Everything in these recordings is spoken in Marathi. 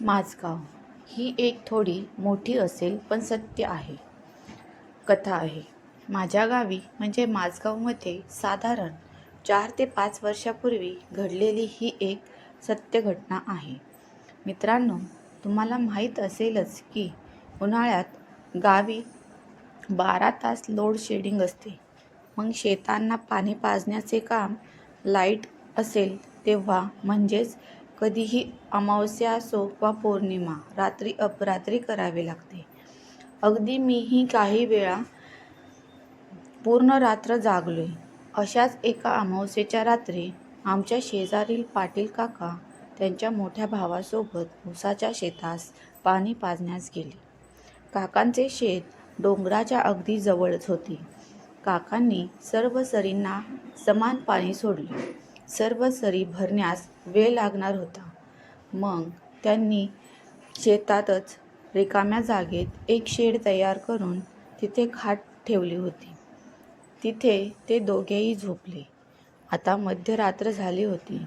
माझगाव ही एक थोडी मोठी असेल पण सत्य आहे. कथा आहे. माझ्या गावी म्हणजे माझगावमध्ये साधारण चार ते पाच वर्षापूर्वी घडलेली ही एक सत्य घटना आहे. मित्रांनो तुम्हाला माहीत असेलच की उन्हाळ्यात गावी बारा तास लोड शेडिंग असते. मग शेतांना पाणी पाजण्याचे काम लाइट असेल तेव्हा म्हणजेच कधीही अमावस्या असो वा पौर्णिमा रात्री अपरात्री करावे लागते. अगदी मीही काही वेळा पूर्ण रात्र जागलोय. अशाच एका अमावस्येच्या रात्री आमच्या शेजारील पाटील काका त्यांच्या मोठ्या भावासोबत ऊसाच्या शेतास पाणी पाजण्यास गेले. काकांचे शेत डोंगराच्या अगदी जवळच होते. काकांनी सर्व सरींना समान पाणी सोडले. सर्व सरी भरण्यास वेळ लागणार होता. मग त्यांनी शेतातच रिकाम्या जागेत एक शेड तयार करून तिथे खाट ठेवली होती. तिथे ते दोघेही झोपले. आता मध्यरात्र झाली होती.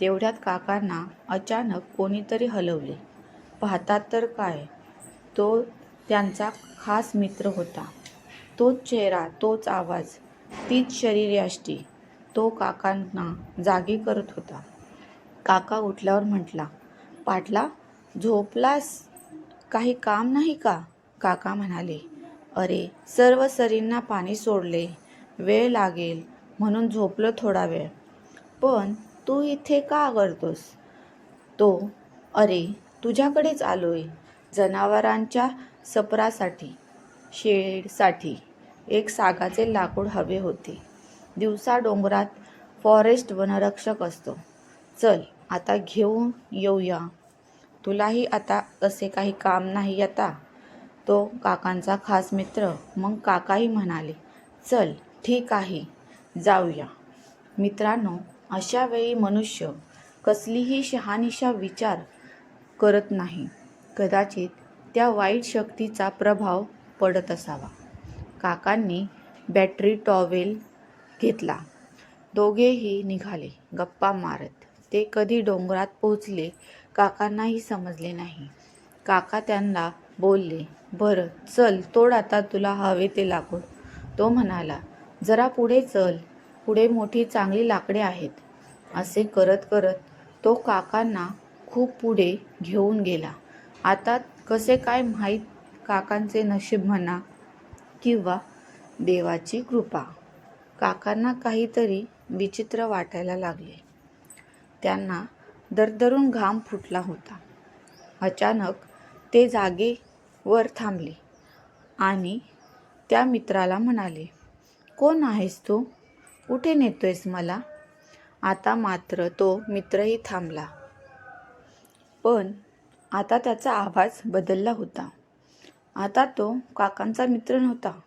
तेवढ्यात काकांना अचानक कोणीतरी हलवले. पाहतात तर काय? तो त्यांचा खास मित्र होता. तोच चेहरा तोच आवाज तीच शरीरयष्टी तो काकांना जागी करत होता. काका उठल्यावर म्हटला पाटला झोपलास? काही काम नाही का? काका म्हणाले अरे सर्व सरींना पाणी सोडले. वेळ लागेल म्हणून झोपलो थोडा वेळ. पण तू इथे का करतोस तो अरे तुझ्याकडेच आलोय जनावरांच्या सपरासाठी शेडसाठी. एक सागाचे लाकूड हवे होते. दिवसा डोंगरात फॉरेस्ट वनरक्षक असतो. चल आता घेऊन येऊया. तुलाही आता असे काही काम नाही आता? तो काकांचा खास मित्र. मग काकाही म्हणाले चल ठीक आहे जाऊया. मित्रांनो अशा वेळी मनुष्य कसलीही शहानिशा विचार करत नाही. कदाचित त्या वाईट शक्तीचा प्रभाव पडत असावा. काकांनी बॅटरी टॉवेल घेतला. दोघेही निघाले. गप्पा मारत. ते कधी डोंगरात पोहोचले काकांनाही समजले नाही. काका त्यांना बोलले बरं चल तोड आता तुला हवे ते लाकूड तो म्हणाला जरा पुढे चल. पुढे मोठी चांगली लाकडे आहेत. असे करत करत तो काकांना खूप पुढे घेऊन गेला. आता कसे काय माहीत काकांचे नशीब म्हणा किंवा देवाची कृपा. काकांना काहीतरी विचित्र वाटायला लागले. त्यांना दरदरून घाम फुटला होता. अचानक ते जागेवर थांबले आणि त्या मित्राला म्हणाले कोण आहेस तू? कुठे नेतोयस मला? आता मात्र तो मित्रही थांबला. पण आता त्याचा आवाज बदलला होता. आता तो काकांचा मित्र नव्हता.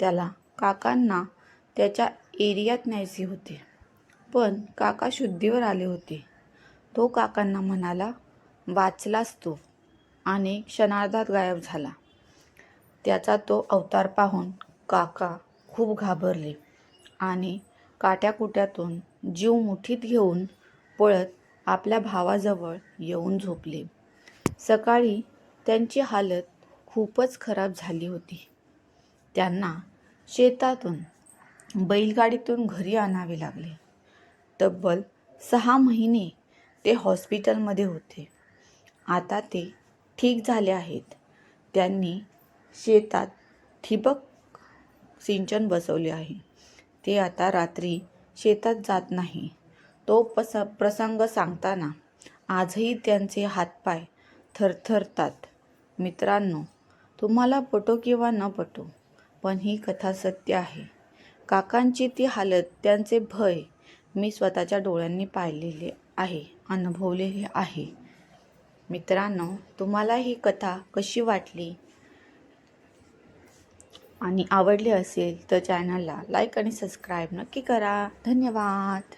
त्याला काकांना त्याच्या एरियात न्यायचे होते. पण काका शुद्धीवर आले होते. तो काकांना म्हणाला वाचलाच तो आणि क्षणार्धात गायब झाला. त्याचा तो अवतार पाहून काका खूप घाबरले आणि काट्याकुट्यातून जीव मुठीत घेऊन पळत आपल्या भावाजवळ येऊन झोपले. सकाळी त्यांची हालत खूपच खराब झाली होती. त्यांना शेतातून बैलगाडीतून घरी आणावे लागले. तब्बल सहा महिने ते हॉस्पिटलमध्ये होते. आता ते ठीक झाले आहेत. त्यांनी शेतात ठिबक सिंचन बसवले आहे. ते आता रात्री शेतात जात नाही. तो पस प्रसंग सांगताना आजही त्यांचे हातपाय थरथरतात. मित्रांनो तुम्हाला पटो किंवा न पटो पण ही कथा सत्य आहे. काकांची ती हालत त्यांचे भय मी स्वतःच्या डोळ्यांनी पाहिलेले आहे अनुभवलेले आहे. मित्रांनो तुम्हाला ही कथा कशी वाटली आणि आवडली असेल तर चॅनलला लाईक आणि सबस्क्राईब नक्की करा. धन्यवाद.